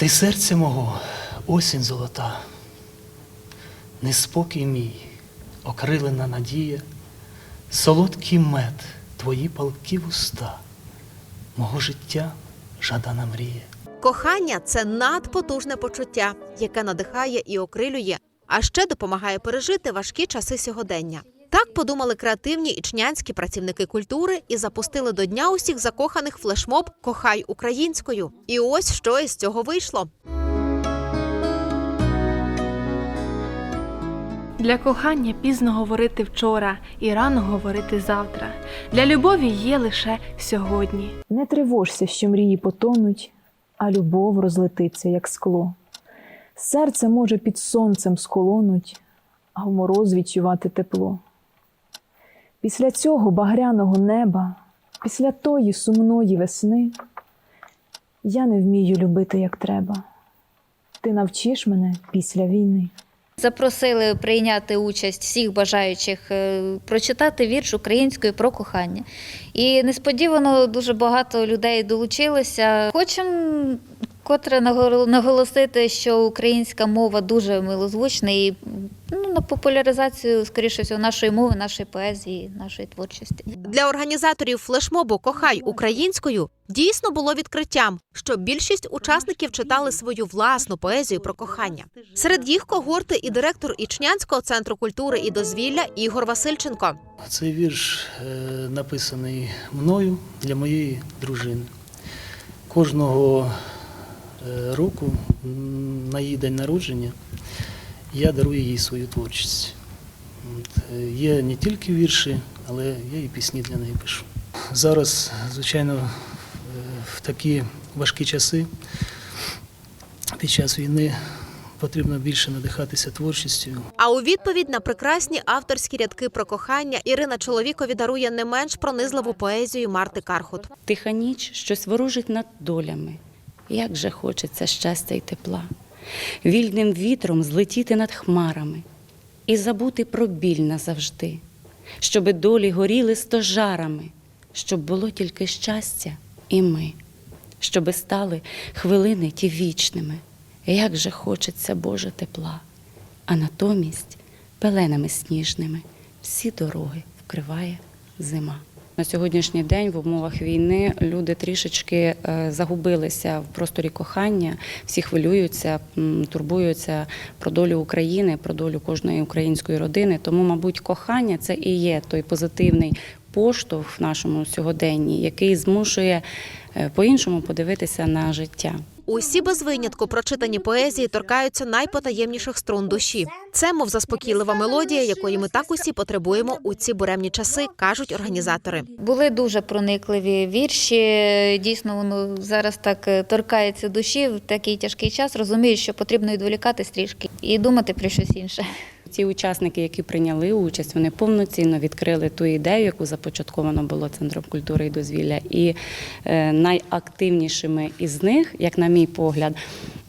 Ти серце мого, осінь золота, неспокій мій, окрилена надія, солодкий мед, твої палки вуста, мого життя жадана мрія. Кохання це надпотужне почуття, яке надихає і окрилює, а ще допомагає пережити важкі часи сьогодення. Так подумали креативні ічнянські працівники культури і запустили до дня усіх закоханих флешмоб Кохай українською. І ось що із цього вийшло. Для кохання пізно говорити вчора і рано говорити завтра. Для любові є лише сьогодні. Не тривожся, що мрії потонуть, а любов розлетиться, як скло. Серце може під сонцем схолонуть, а в мороз відчувати тепло. Після цього багряного неба, після тої сумної весни, я не вмію любити, як треба. Ти навчиш мене після війни. Запросили прийняти участь всіх бажаючих е, прочитати вірш українською про кохання. І несподівано дуже багато людей долучилося. Хочемо котре наголосити, що українська мова дуже милозвучна і на популяризацію, скоріше всього, нашої мови, нашої поезії, нашої творчості. Для організаторів флешмобу Кохай українською дійсно було відкриттям, що більшість учасників читали свою власну поезію про кохання. Серед їх когорти і директор Ічнянського центру культури і дозвілля Ігор Васильченко. Цей вірш е, написаний мною для моєї дружини. Кожного е, року на її день народження я дарую їй свою творчість. От, е, Є не тільки вірші, але я і пісні для неї пишу. Зараз, звичайно, е, в такі важкі часи під час війни потрібно більше надихатися творчістю, А у відповідь на прекрасні авторські рядки про кохання Ірина чоловікові дарує не менш пронизливу поезію Марти Кархут. Тиха ніч щось ворожить над долями. Як же хочеться щастя й тепла, вільним вітром злетіти над хмарами і забути про біль назавжди, щоби долі горіли стожарами, щоб було тільки щастя і ми, щоби стали хвилини ті вічними. Як же хочеться Боже тепла, а натомість пеленами сніжними всі дороги вкриває зима. На сьогоднішній день в умовах війни люди трішечки е, загубилися в просторі кохання, всі хвилюються, турбуються про долю України, про долю кожної української родини. Тому, мабуть, кохання це і є той позитивний поштовх в нашому сьогоденні, який змушує е, по-іншому подивитися на життя. Усі без винятку прочитані поезії торкаються найпотаємніших струн душі. Це мов заспокійлива мелодія, якої ми так усі потребуємо у ці буремні часи, кажуть організатори. Були дуже проникливі вірші. Дійсно, воно зараз так е, торкається душі в такий тяжкий час. Розумію, що потрібно відволікатись трішки і думати про щось інше. Ті учасники, які прийняли участь, вони повноцінно відкрили ту ідею, яку започатковано було Центром культури і дозвілля. І е, найактивнішими із них, як на мій погляд,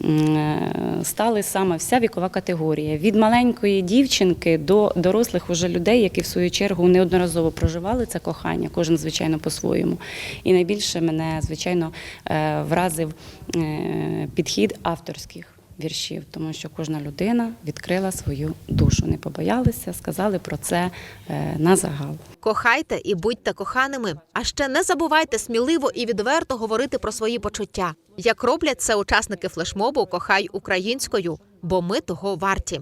е, стали саме вся вікова категорія від маленької дівчинки до дорослих уже людей, які в свою чергу неодноразово проживали це кохання, кожен звичайно по-своєму. І найбільше мене звичайно е, вразив підхід авторських віршів, тому що кожна людина відкрила свою душу, не побоялися, сказали про це е, на загал. Кохайте і будьте коханими. А ще не забувайте сміливо і відверто говорити про свої почуття, як роблять це учасники флешмобу Кохай українською, бо ми того варті.